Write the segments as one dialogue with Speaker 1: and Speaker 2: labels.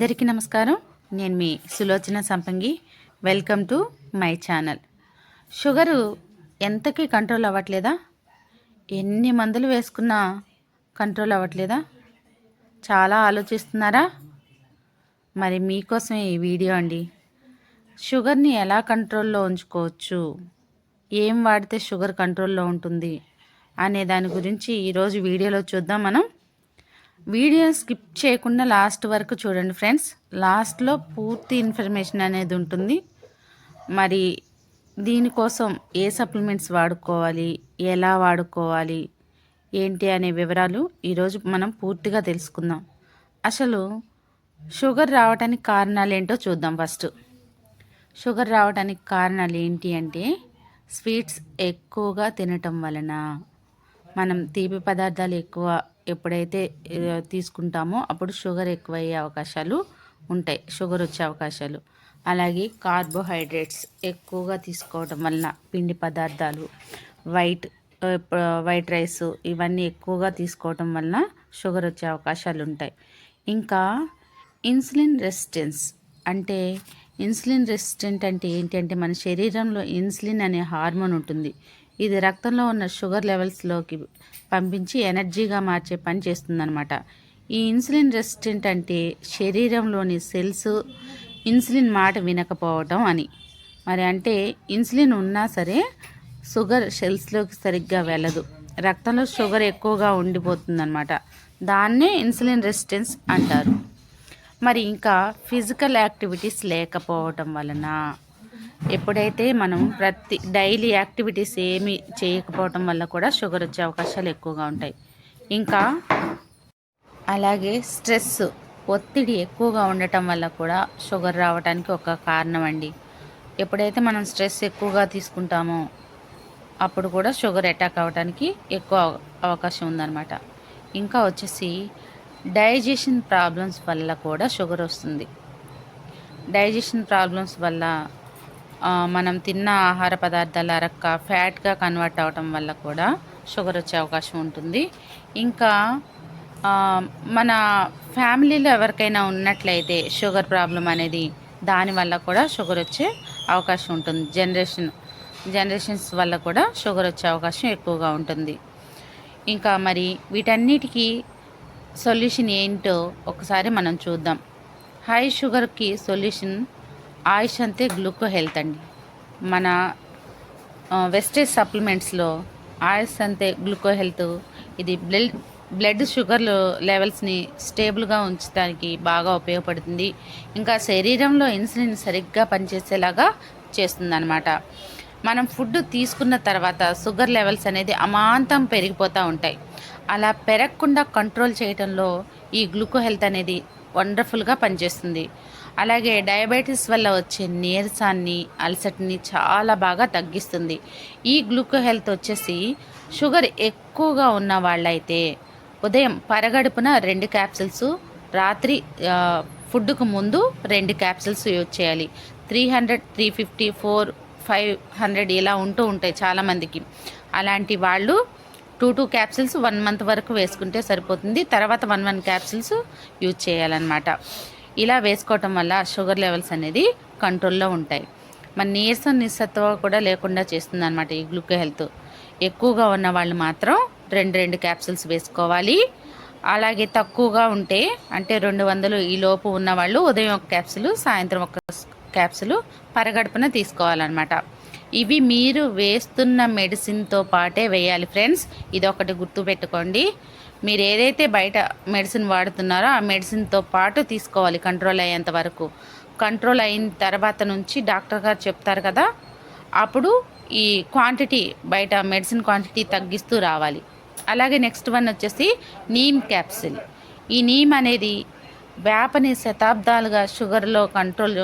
Speaker 1: అందరికీ నమస్కారం. నేను మీ Sulochana Sampangi. Welcome to my channel sugar ఎంతకీ కంట్రోల్ అవ్వట్లేదా? ఎన్ని మందులు వేసుకున్నా కంట్రోల్ అవ్వట్లేదా? చాలా ఆలోచిస్తున్నారా? మరి మీకోసమే ఈ వీడియో అండి. షుగర్ని ఎలా కంట్రోల్లో ఉంచుకోవచ్చు? ఏం వాడితే షుగర్ కంట్రోల్లో ఉంటుంది? అనే దాని గురించి ఈరోజు వీడియోలో చూద్దాం మనం. వీడియో స్కిప్ చేయకుండా లాస్ట్ వరకు చూడండి ఫ్రెండ్స్. లాస్ట్లో పూర్తి ఇన్ఫర్మేషన్ అనేది ఉంటుంది. మరి దీనికోసం ఏ సప్లిమెంట్స్ వాడుకోవాలి ఎలా వాడుకోవాలి ఏంటి అనే వివరాలు ఈరోజు మనం పూర్తిగా తెలుసుకుందాం. అసలు షుగర్ రావడానికి కారణాలు ఏంటో చూద్దాం ఫస్ట్. షుగర్ రావడానికి కారణాలు ఏంటి అంటే స్వీట్స్ ఎక్కువగా తినటం వలన మనం తీపి పదార్థాలు ఎక్కువ ఎప్పుడైతే తీసుకుంటామో అప్పుడు షుగర్ ఎక్కువ అయ్యే అవకాశాలు ఉంటాయి. షుగర్ వచ్చే అవకాశాలు. అలాగే కార్బోహైడ్రేట్స్ ఎక్కువగా తీసుకోవడం వలన పిండి పదార్థాలు వైట్ వైట్ రైస్ ఇవన్నీ ఎక్కువగా తీసుకోవడం వలన షుగర్ వచ్చే అవకాశాలు ఉంటాయి. ఇంకా ఇన్సులిన్ రెసిస్టెన్స్ అంటే ఇన్సులిన్ రెసిస్టెంట్ అంటే ఏంటి అంటే మన శరీరంలో ఇన్సులిన్ అనే హార్మోన్ ఉంటుంది. ఇది రక్తంలో ఉన్న షుగర్ లెవెల్స్లోకి పంపించి ఎనర్జీగా మార్చే పని చేస్తుందన్నమాట. ఈ ఇన్సులిన్ రెసిస్టెంట్ అంటే శరీరంలోని సెల్స్ ఇన్సులిన్ మాట వినకపోవటం అని. మరి అంటే ఇన్సులిన్ ఉన్నా సరే షుగర్ సెల్స్లోకి సరిగ్గా వెళ్ళదు. రక్తంలో షుగర్ ఎక్కువగా ఉండిపోతుందన్నమాట. దాన్నే ఇన్సులిన్ రెసిస్టెన్స్ అంటారు. మరి ఇంకా ఫిజికల్ యాక్టివిటీస్ లేకపోవటం వలన ఎప్పుడైతే మనం ప్రతి డైలీ యాక్టివిటీస్ ఏమి చేయకపోవటం వల్ల కూడా షుగర్ వచ్చే అవకాశాలు ఎక్కువగా ఉంటాయి. ఇంకా అలాగే స్ట్రెస్ ఒత్తిడి ఎక్కువగా ఉండటం వల్ల కూడా షుగర్ రావడానికి ఒక కారణం అండి. ఎప్పుడైతే మనం స్ట్రెస్ ఎక్కువగా తీసుకుంటామో అప్పుడు కూడా షుగర్ అటాక్ అవ్వడానికి ఎక్కువ అవకాశం ఉందన్నమాట. ఇంకా వచ్చేసి డైజెషన్ ప్రాబ్లమ్స్ వల్ల కూడా షుగర్ వస్తుంది. డైజెషన్ ప్రాబ్లమ్స్ వల్ల మనం తిన్న ఆహార పదార్థాలు అరక్క ఫ్యాట్గా కన్వర్ట్ అవ్వటం వల్ల కూడా షుగర్ వచ్చే అవకాశం ఉంటుంది. ఇంకా మన ఫ్యామిలీలో ఎవరికైనా ఉన్నట్లయితే షుగర్ ప్రాబ్లం అనేది దానివల్ల కూడా షుగర్ వచ్చే అవకాశం ఉంటుంది. జనరేషన్ జనరేషన్స్ వల్ల కూడా షుగర్ వచ్చే అవకాశం ఎక్కువగా ఉంటుంది. ఇంకా మరి వీటన్నిటికీ సొల్యూషన్ ఏంటో ఒకసారి మనం చూద్దాం. హై షుగర్కి సొల్యూషన్ ఆయుష్ అంతే గ్లూకో హెల్త్ అండి. మన వెస్టేజ్ సప్లిమెంట్స్లో ఆయుష్ అంతే గ్లూకో హెల్త్ ఇది బ్లడ్ బ్లడ్ షుగర్ లెవెల్స్ని స్టేబుల్గా ఉంచడానికి బాగా ఉపయోగపడుతుంది. ఇంకా శరీరంలో ఇన్సులిన్ సరిగ్గా పనిచేసేలాగా చేస్తుందన్నమాట. మనం ఫుడ్ తీసుకున్న తర్వాత షుగర్ లెవెల్స్ అనేది అమాంతం పెరిగిపోతూ ఉంటాయి. అలా పెరగకుండా కంట్రోల్ చేయడంలో ఈ గ్లూకో హెల్త్ అనేది వండర్ఫుల్గా పనిచేస్తుంది. అలాగే డయాబెటీస్ వల్ల వచ్చే నీరసాన్ని అలసటని చాలా బాగా తగ్గిస్తుంది. ఈ గ్లూకో హెల్త్ వచ్చేసి షుగర్ ఎక్కువగా ఉన్న వాళ్ళైతే ఉదయం పరగడుపున రెండు క్యాప్సిల్స్ రాత్రి ఫుడ్కు ముందు రెండు క్యాప్సిల్స్ యూజ్ చేయాలి. Three hundred three fifty four five hundred ఇలా ఉంటూ ఉంటాయి చాలామందికి అలాంటి వాళ్ళు two two capsules one month వరకు వేసుకుంటే సరిపోతుంది. తర్వాత వన్ వన్ క్యాప్సిల్స్ యూజ్ చేయాలన్నమాట. ఇలా వేసుకోవటం వల్ల షుగర్ లెవెల్స్ అనేది కంట్రోల్లో ఉంటాయి. మన నీరసం నిస్సత్వ కూడా లేకుండా చేస్తుంది అనమాట ఈ గ్లూకో హెల్త్. ఎక్కువగా ఉన్న వాళ్ళు మాత్రం రెండు రెండు క్యాప్సిల్స్ వేసుకోవాలి. అలాగే తక్కువగా ఉంటే అంటే రెండు వందలు ఈ లోపు ఉన్నవాళ్ళు ఉదయం ఒక క్యాప్సులు సాయంత్రం ఒక క్యాప్సులు పరగడుపున తీసుకోవాలన్నమాట. ఇవి మీరు వేస్తున్న మెడిసిన్తో పాటే వేయాలి ఫ్రెండ్స్. ఇది ఒకటి గుర్తుపెట్టుకోండి. మీరు ఏదైతే బయట మెడిసిన్ వాడుతున్నారో ఆ మెడిసిన్తో పాటు తీసుకోవాలి కంట్రోల్ అయ్యేంత వరకు. కంట్రోల్ అయిన తర్వాత నుంచి డాక్టర్ గారు చెప్తారు కదా అప్పుడు ఈ క్వాంటిటీ బయట మెడిసిన్ క్వాంటిటీ తగ్గిస్తూ రావాలి. అలాగే నెక్స్ట్ వన్ వచ్చేసి నీమ్ క్యాప్సిల్. ఈ నీమ్ అనేది వేపని శతాబ్దాలుగా షుగర్లో కంట్రోల్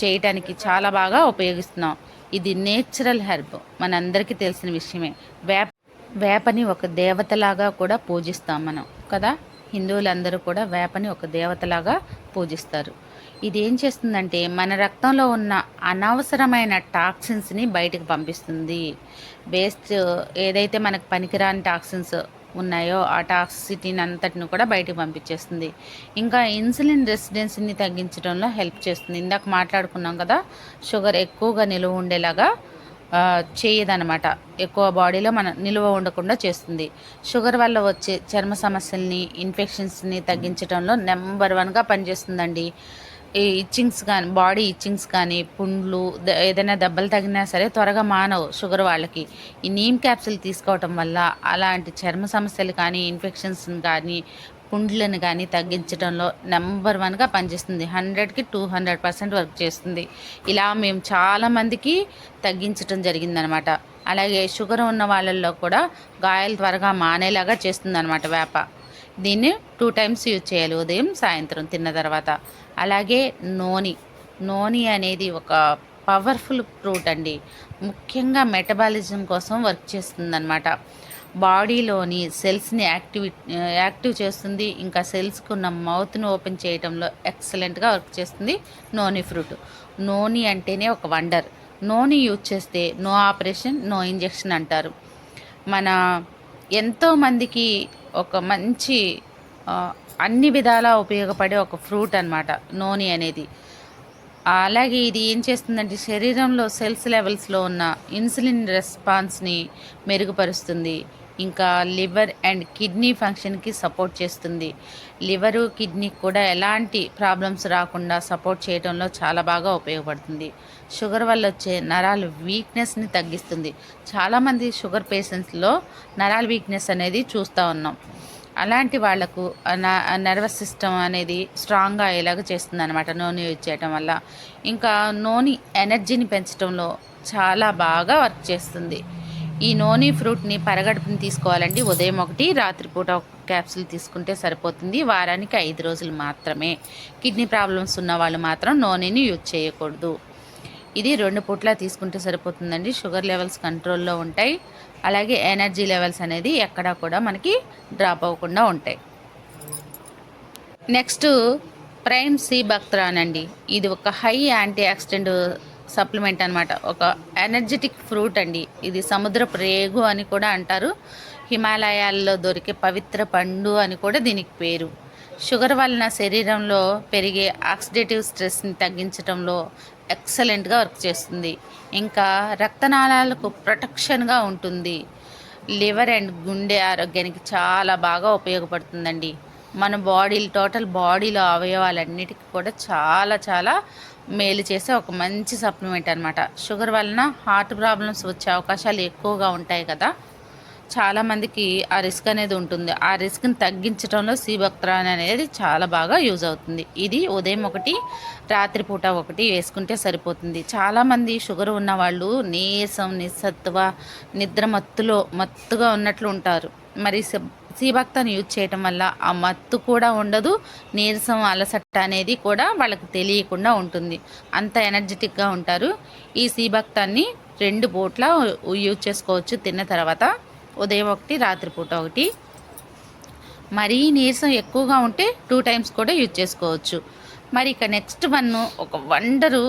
Speaker 1: చేయడానికి చాలా బాగా ఉపయోగిస్తున్నాం. ఇది నేచురల్ హెర్బ్. మనందరికీ తెలిసిన విషయమే. వేప వేపని ఒక దేవతలాగా కూడా పూజిస్తాం మనం కదా? హిందువులందరూ కూడా వేపని ఒక దేవతలాగా పూజిస్తారు. ఇది ఏం చేస్తుందంటే మన రక్తంలో ఉన్న అనవసరమైన టాక్సిన్స్ని బయటకు పంపిస్తుంది. వేస్ట్ ఏదైతే మనకు పనికిరాని టాక్సిన్స్ ఉన్నాయో ఆ టాక్సిటీని అంతటిని కూడా బయటకు పంపించేస్తుంది. ఇంకా ఇన్సులిన్ రెసిడెన్సీని తగ్గించడంలో హెల్ప్ చేస్తుంది. ఇందాక మాట్లాడుకున్నాం కదా షుగర్ ఎక్కువగా నిలువ ఉండేలాగా చేయదనమాట ఎక్కువ బాడీలో మన నిలువ ఉండకుండా చేస్తుంది. షుగర్ వల్ల వచ్చే చర్మ సమస్యల్ని ఇన్ఫెక్షన్స్ని తగ్గించడంలో నెంబర్ వన్గా పనిచేస్తుందండి. ఈ ఇచ్చింగ్స్ కానీ బాడీ ఇచ్చింగ్స్ కానీ పుండ్లు ఏదైనా దెబ్బలు తగినా సరే త్వరగా మానవు షుగర్ వాళ్ళకి. ఈ నీమ్ క్యాప్సిల్ తీసుకోవటం వల్ల అలాంటి చర్మ సమస్యలు కానీ ఇన్ఫెక్షన్స్ కానీ కుండ్లను కానీ తగ్గించడంలో నెంబర్ వన్గా పనిచేస్తుంది. హండ్రెడ్కి టూ హండ్రెడ్ పర్సెంట్ వర్క్ చేస్తుంది. ఇలా మేము చాలామందికి తగ్గించడం జరిగిందనమాట. అలాగే షుగర్ ఉన్న వాళ్ళల్లో కూడా గాయాలు త్వరగా మానేలాగా చేస్తుంది అనమాట వేప. దీన్ని టూ టైమ్స్ యూజ్ చేయాలి. ఉదయం సాయంత్రం తిన్న తర్వాత. అలాగే నోని. నోని అనేది ఒక పవర్ఫుల్ ఫ్రూట్ అండి. ముఖ్యంగా మెటబాలిజం కోసం వర్క్ చేస్తుంది బాడీలోని సెల్స్ని యాక్టివ్ యాక్టివ్ చేస్తుంది. ఇంకా సెల్స్కి ఉన్న మౌత్ను ఓపెన్ చేయడంలో ఎక్సలెంట్గా వర్క్ చేస్తుంది నోని ఫ్రూట్. నోని అంటేనే ఒక వండర్. నోని యూజ్ చేస్తే నో ఆపరేషన్ నో ఇంజెక్షన్ అంటారు. మన ఎంతోమందికి ఒక మంచి అన్ని విధాలా ఉపయోగపడే ఒక ఫ్రూట్ అన్నమాట నోని అనేది. అలాగే ఇది ఏం చేస్తుందంటే శరీరంలో సెల్స్ లెవెల్స్లో ఉన్న ఇన్సులిన్ రెస్పాన్స్ని మెరుగుపరుస్తుంది. ఇంకా లివర్ అండ్ కిడ్నీ ఫంక్షన్కి సపోర్ట్ చేస్తుంది. లివరు కిడ్నీకి కూడా ఎలాంటి ప్రాబ్లమ్స్ రాకుండా సపోర్ట్ చేయడంలో చాలా బాగా ఉపయోగపడుతుంది. షుగర్ వల్ల వచ్చే నరాల వీక్నెస్ని తగ్గిస్తుంది. చాలామంది షుగర్ పేషెంట్స్లో నరాల వీక్నెస్ అనేది చూస్తూ ఉన్నాం. అలాంటి వాళ్ళకు నర్వస్ సిస్టమ్ అనేది స్ట్రాంగ్గా అయ్యేలాగా చేస్తుంది అనమాట నూనె యూజ్ చేయటం వల్ల. ఇంకా నూనె ఎనర్జీని పెంచడంలో చాలా బాగా వర్క్ చేస్తుంది. ఈ నోని ఫ్రూట్ని పరగడుపుని తీసుకోవాలండి. ఉదయం ఒకటి రాత్రిపూట ఒక క్యాప్సూల్ తీసుకుంటే సరిపోతుంది. వారానికి ఐదు రోజులు మాత్రమే. కిడ్నీ ప్రాబ్లమ్స్ ఉన్న వాళ్ళు మాత్రం నూనెని యూజ్ చేయకూడదు. ఇది రెండు పూట్లా తీసుకుంటే సరిపోతుందండి. షుగర్ లెవెల్స్ కంట్రోల్లో ఉంటాయి. అలాగే ఎనర్జీ లెవెల్స్ అనేది ఎక్కడా కూడా మనకి డ్రాప్ అవ్వకుండా ఉంటాయి. నెక్స్ట్ ప్రైమ్ సి బక్త్రాన్ అండి. ఇది ఒక హై యాంటీ ఆక్సిడెంట్ సప్లిమెంట్ అనమాట ఒక ఎనర్జెటిక్ ఫ్రూట్ అండి. ఇది సముద్ర ప్రేగు అని కూడా అంటారు. హిమాలయాల్లో దొరికే పవిత్ర పండు అని కూడా దీనికి పేరు. షుగర్ వలన శరీరంలో పెరిగే ఆక్సిడేటివ్ స్ట్రెస్ని తగ్గించడంలో ఎక్సలెంట్గా వర్క్ చేస్తుంది. ఇంకా రక్తనాళాలకు ప్రొటెక్షన్గా ఉంటుంది. లివర్ అండ్ గుండె ఆరోగ్యానికి చాలా బాగా ఉపయోగపడుతుందండి. మన బాడీ టోటల్ బాడీలో అవయవాలన్నిటికీ కూడా చాలా చాలా మేలు చేసే ఒక మంచి సప్లిమెంట్ అనమాట షుగర్ వలన హార్ట్ ప్రాబ్లమ్స్ వచ్చే అవకాశాలు ఎక్కువగా ఉంటాయి కదా. చాలామందికి ఆ రిస్క్ అనేది ఉంటుంది. ఆ రిస్క్ని తగ్గించడంలో సీబక్త్రాన్ అనేది చాలా బాగా యూజ్ అవుతుంది. ఇది ఉదయం ఒకటి రాత్రిపూట ఒకటి వేసుకుంటే సరిపోతుంది. చాలామంది షుగర్ ఉన్నవాళ్ళు నీసం నీరసం నిస్సత్వ నిద్ర మత్తులో మత్తుగా ఉన్నట్లు ఉంటారు. మరి సీభక్తాన్ని యూజ్ చేయటం వల్ల ఆ మత్తు కూడా ఉండదు నీరసం అలసట అనేది కూడా వాళ్ళకి తెలియకుండా ఉంటుంది. అంత ఎనర్జెటిక్గా ఉంటారు. ఈ సీభక్తాన్ని రెండు పూట్ల యూజ్ చేసుకోవచ్చు. తిన్న తర్వాత ఉదయం ఒకటి రాత్రిపూట ఒకటి. మరీ నీరసం ఎక్కువగా ఉంటే టూ టైమ్స్ కూడా యూజ్ చేసుకోవచ్చు. మరి ఇక నెక్స్ట్ వన్ ఒక వండరు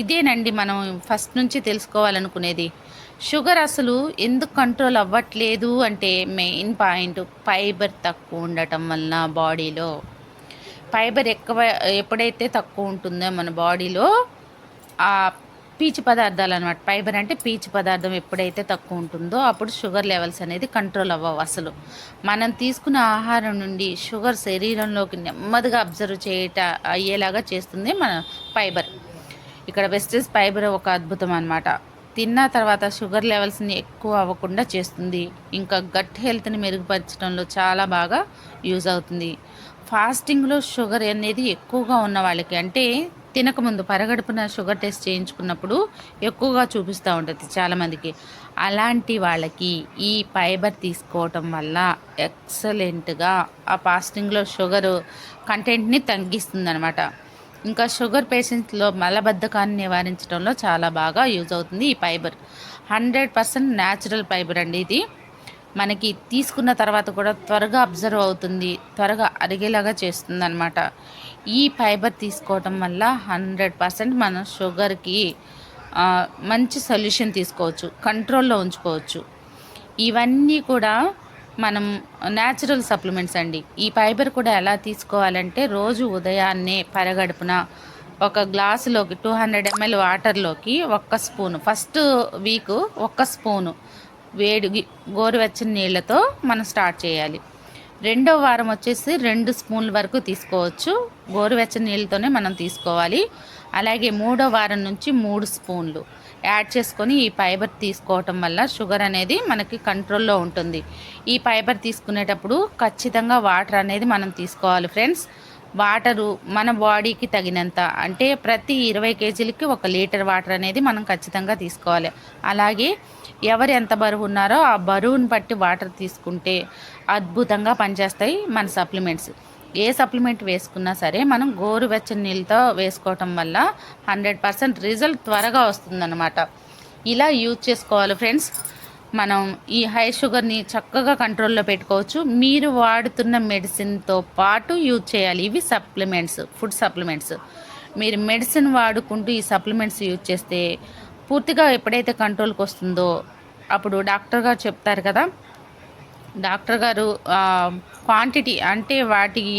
Speaker 1: ఇదేనండి మనం ఫస్ట్ నుంచి తెలుసుకోవాలనుకునేది. షుగర్ అసలు ఎందుకు కంట్రోల్ అవ్వట్లేదు అంటే మెయిన్ పాయింట్ ఫైబర్ తక్కువ ఉండటం వలన బాడీలో. ఫైబర్ ఎక్కువ ఎప్పుడైతే తక్కువ ఉంటుందో మన బాడీలో ఆ పీచు పదార్థాలు అనమాట ఫైబర్ అంటే పీచు పదార్థం ఎప్పుడైతే తక్కువ ఉంటుందో అప్పుడు షుగర్ లెవెల్స్ అనేది కంట్రోల్ అవ్వవు అసలు. మనం తీసుకున్న ఆహారం నుండి షుగర్ శరీరంలోకి నెమ్మదిగా అబ్జర్వ్ చేయట అయ్యేలాగా చేస్తుంది మన ఫైబర్. ఇక్కడ వెస్టేజ్ ఫైబర్ ఒక అద్భుతం అనమాట తిన్న తర్వాత షుగర్ లెవెల్స్ని ఎక్కువ అవ్వకుండా చేస్తుంది. ఇంకా గట్ హెల్త్ని మెరుగుపరచడంలో చాలా బాగా యూజ్ అవుతుంది. ఫాస్టింగ్లో షుగర్ అనేది ఎక్కువగా ఉన్న వాళ్ళకి అంటే తినకముందు పరగడుపున షుగర్ టెస్ట్ చేయించుకున్నప్పుడు ఎక్కువగా చూపిస్తూ ఉంటుంది చాలామందికి అలాంటి వాళ్ళకి ఈ ఫైబర్ తీసుకోవటం వల్ల ఎక్సలెంట్గా ఆ ఫాస్టింగ్లో షుగర్ కంటెంట్ని తగ్గిస్తుంది అనమాట ఇంకా షుగర్ పేషెంట్స్లో మలబద్ధకాన్ని నివారించడంలో చాలా బాగా యూజ్ అవుతుంది ఈ fibre. Hundred percent natural fibre అండి ఇది. మనకి తీసుకున్న తర్వాత కూడా త్వరగా అబ్జర్వ్ అవుతుంది త్వరగా అరిగేలాగా చేస్తుంది అనమాట ఈ ఫైబర్ తీసుకోవటం వల్ల హండ్రెడ్ పర్సెంట్ మనం షుగర్కి మంచి సొల్యూషన్ తీసుకోవచ్చు కంట్రోల్లో ఉంచుకోవచ్చు. ఇవన్నీ కూడా మనం న్యాచురల్ సప్లిమెంట్స్ అండి. ఈ ఫైబర్ కూడా ఎలా తీసుకోవాలంటే రోజు ఉదయాన్నే పరగడుపున ఒక గ్లాసులోకి టూ హండ్రెడ్ ఎంఎల్ వాటర్లోకి ఒక్క స్పూను ఫస్ట్ వీక్ ఒక్క స్పూను వేడి గోరువెచ్చని నీళ్ళతో మనం స్టార్ట్ చేయాలి. రెండో వారం వచ్చేసి రెండు స్పూన్ల వరకు తీసుకోవచ్చు. గోరువెచ్చని నీళ్ళతోనే మనం తీసుకోవాలి. అలాగే మూడో వారం నుంచి మూడు స్పూన్లు. యాడ్ చేసుకొని ఈ ఫైబర్ తీసుకోవటం వల్ల షుగర్ అనేది మనకి కంట్రోల్లో ఉంటుంది. ఈ ఫైబర్ తీసుకునేటప్పుడు ఖచ్చితంగా వాటర్ అనేది మనం తీసుకోవాలి ఫ్రెండ్స్. వాటరు మన బాడీకి తగినంత అంటే ప్రతి ఇరవై కేజీలకి ఒక లీటర్ వాటర్ అనేది మనం ఖచ్చితంగా తీసుకోవాలి. అలాగే ఎవరు ఎంత బరువు ఉన్నారో ఆ బరువుని బట్టి వాటర్ తీసుకుంటే అద్భుతంగా పనిచేస్తాయి మన సప్లిమెంట్స్. ఏ సప్లిమెంట్ వేసుకున్నా సరే మనం గోరువెచ్చని నీళ్ళతో వేసుకోవటం వల్ల హండ్రెడ్ పర్సెంట్ రిజల్ట్ త్వరగా వస్తుందన్నమాట. ఇలా యూజ్ చేసుకోవాలి ఫ్రెండ్స్. మనం ఈ హై షుగర్ని చక్కగా కంట్రోల్లో పెట్టుకోవచ్చు. మీరు వాడుతున్న మెడిసిన్తో పాటు యూజ్ చేయాలి. ఇవి సప్లిమెంట్స్ ఫుడ్ సప్లిమెంట్స్. మీరు మెడిసిన్ వాడుకుంటూ ఈ సప్లిమెంట్స్ యూజ్ చేస్తే పూర్తిగా ఎప్పుడైతే కంట్రోల్కి వస్తుందో అప్పుడు డాక్టర్ గారు చెప్తారు కదా. డాక్టర్ గారు క్వాంటిటీ అంటే వాటికి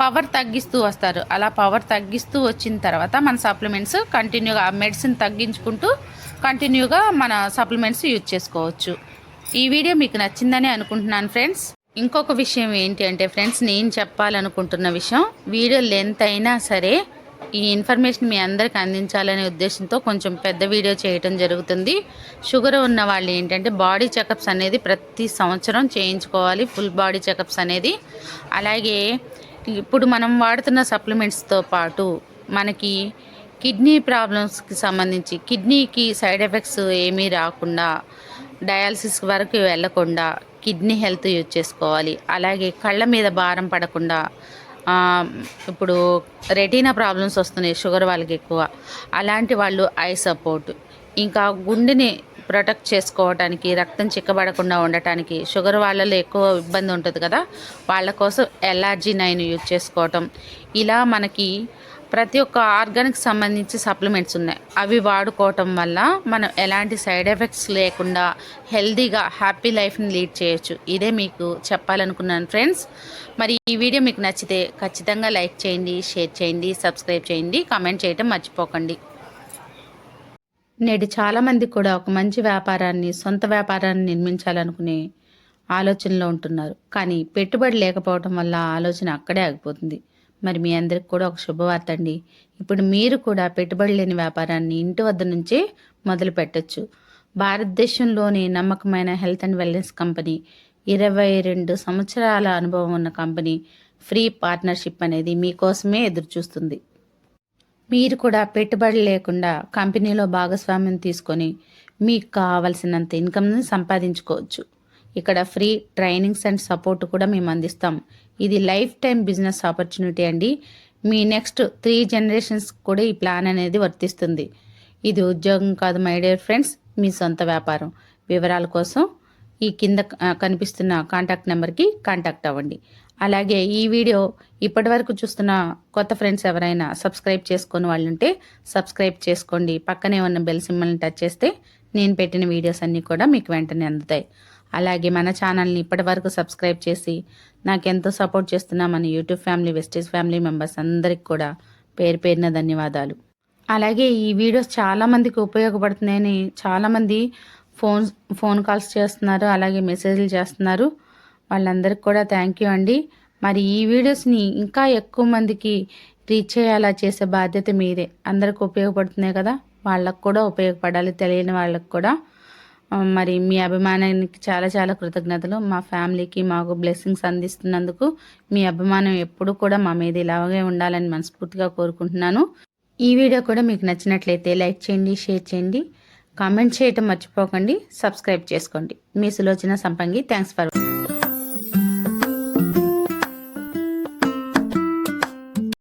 Speaker 1: పవర్ తగ్గిస్తూ వస్తారు. అలా పవర్ తగ్గిస్తూ వచ్చిన తర్వాత మన సప్లిమెంట్స్ కంటిన్యూగా మెడిసిన్ తగ్గించుకుంటూ కంటిన్యూగా మన సప్లిమెంట్స్ యూజ్ చేసుకోవచ్చు. ఈ వీడియో మీకు నచ్చిందని అనుకుంటున్నాను ఫ్రెండ్స్ ఇంకొక విషయం ఏంటి అంటే ఫ్రెండ్స్ నేను చెప్పాలనుకుంటున్న విషయం వీడియో లెంత్ అయినా సరే ఈ ఇన్ఫర్మేషన్ మీ అందరికి అందించాలనే ఉద్దేశంతో కొంచెం పెద్ద వీడియో చేయటం జరుగుతుంది. షుగర్ ఉన్న వాళ్ళు ఏంటంటే బాడీ చెకప్స్ అనేది ప్రతి సంవత్సరం చేయించుకోవాలి ఫుల్ బాడీ చెకప్స్ అనేది. అలాగే ఇప్పుడు మనం వాడుతున్న సప్లిమెంట్స్తో పాటు మనకి కిడ్నీ ప్రాబ్లమ్స్కి సంబంధించి కిడ్నీకి సైడ్ ఎఫెక్ట్స్ ఏమీ రాకుండా డయాలసిస్ వరకు వెళ్ళకుండా కిడ్నీ హెల్త్ యూజ్ చేసుకోవాలి. అలాగే కళ్ళ మీద భారం పడకుండా ఇప్పుడు రెటీనా ప్రాబ్లమ్స్ వస్తున్నాయి షుగర్ వాళ్ళకి ఎక్కువ. అలాంటి వాళ్ళు ఐ సపోర్ట్. ఇంకా గుండెని ప్రొటెక్ట్ చేసుకోవడానికి రక్తం చిక్కబడకుండా ఉండటానికి షుగర్ వాళ్ళలో ఎక్కువ ఇబ్బంది ఉంటుంది కదా వాళ్ళ కోసం ఎల్ఆర్జీ నైన్ యూజ్ చేసుకోవటం. ఇలా మనకి ప్రతి ఒక్క ఆర్గానిక్ సంబంధించి సప్లిమెంట్స్ ఉన్నాయి. అవి వాడుకోవటం వల్ల మనం ఎలాంటి సైడ్ ఎఫెక్ట్స్ లేకుండా హెల్దీగా హ్యాపీ లైఫ్ని లీడ్ చేయొచ్చు. ఇదే మీకు చెప్పాలనుకున్నాను ఫ్రెండ్స్. మరి ఈ వీడియో మీకు నచ్చితే ఖచ్చితంగా లైక్ చేయండి షేర్ చేయండి సబ్స్క్రైబ్ చేయండి కామెంట్ చేయటం మర్చిపోకండి. నేడు చాలామంది కూడా ఒక మంచి వ్యాపారాన్ని సొంత వ్యాపారాన్ని నిర్మించాలనుకునే ఆలోచనలో ఉంటున్నారు. కానీ పెట్టుబడి లేకపోవడం వల్ల ఆలోచన అక్కడే ఆగిపోతుంది. మరి మీ అందరికి కూడా ఒక శుభవార్త అండి ఇప్పుడు మీరు కూడా పెట్టుబడి లేని వ్యాపారాన్ని ఇంటి వద్ద నుంచే మొదలు పెట్టచ్చు. భారతదేశంలోని నమ్మకమైన హెల్త్ అండ్ వెల్నెస్ కంపెనీ ఇరవై రెండు సంవత్సరాల అనుభవం ఉన్న కంపెనీ ఫ్రీ పార్ట్నర్షిప్ అనేది మీకోసమే ఎదురుచూస్తుంది. మీరు కూడా పెట్టుబడి లేకుండా కంపెనీలో భాగస్వామ్యం తీసుకొని మీకు కావలసినంత ఇన్కమ్ని సంపాదించుకోవచ్చు. ఇక్కడ ఫ్రీ ట్రైనింగ్స్ అండ్ సపోర్ట్ కూడా మేము అందిస్తాం. ఇది లైఫ్ టైం బిజినెస్ ఆపర్చునిటీ అండి. మీ నెక్స్ట్ త్రీ జనరేషన్స్ కూడా ఈ ప్లాన్ అనేది వర్తిస్తుంది. ఇది ఉద్యోగం కాదు మై డియర్ ఫ్రెండ్స్ మీ సొంత వ్యాపారం. వివరాల కోసం ఈ కింద కనిపిస్తున్న కాంటాక్ట్ నెంబర్కి కాంటాక్ట్ అవ్వండి. అలాగే ఈ వీడియో ఇప్పటి వరకు చూస్తున్న కొత్త ఫ్రెండ్స్ ఎవరైనా సబ్స్క్రైబ్ చేసుకుని వాళ్ళు ఉంటే సబ్స్క్రైబ్ చేసుకోండి. పక్కనే ఉన్న బెల్ సింబల్ని టచ్ చేస్తే నేను పెట్టిన వీడియోస్ అన్నీ కూడా మీకు వెంటనే అందుతాయి. అలాగే మన ఛానల్ని ఇప్పటి వరకు సబ్స్క్రైబ్ చేసి నాకు ఎంతో సపోర్ట్ చేస్తున్న మన YouTube family wastage family members అందరికి కూడా పేరు పేరిన ధన్యవాదాలు. అలాగే ఈ వీడియోస్ చాలామందికి ఉపయోగపడుతున్నాయని చాలామంది ఫోన్ ఫోన్ కాల్స్ చేస్తున్నారు అలాగే మెసేజ్లు చేస్తున్నారు. వాళ్ళందరికీ కూడా థ్యాంక్ యూ అండి. మరి ఈ వీడియోస్ని ఇంకా ఎక్కువ మందికి రీచ్ చేయాలా చేసే బాధ్యత మీదే. అందరికి ఉపయోగపడుతున్నాయి కదా వాళ్ళకు కూడా ఉపయోగపడాలి తెలియని వాళ్ళకు కూడా. మరి మీ అభిమానానికి చాలా చాలా కృతజ్ఞతలు. మా ఫ్యామిలీకి మాకు బ్లెస్సింగ్స్ అందిస్తున్నందుకు మీ అభిమానం ఎప్పుడు కూడా మా మీద ఇలాగే ఉండాలని మనస్ఫూర్తిగా కోరుకుంటున్నాను. ఈ వీడియో కూడా మీకు నచ్చినట్లయితే లైక్ చేయండి షేర్ చేయండి. కామెంట్ చేయటం మర్చిపోకండి. సబ్స్క్రైబ్ చేసుకోండి. మీ సులోచన సంపంగి. Thanks for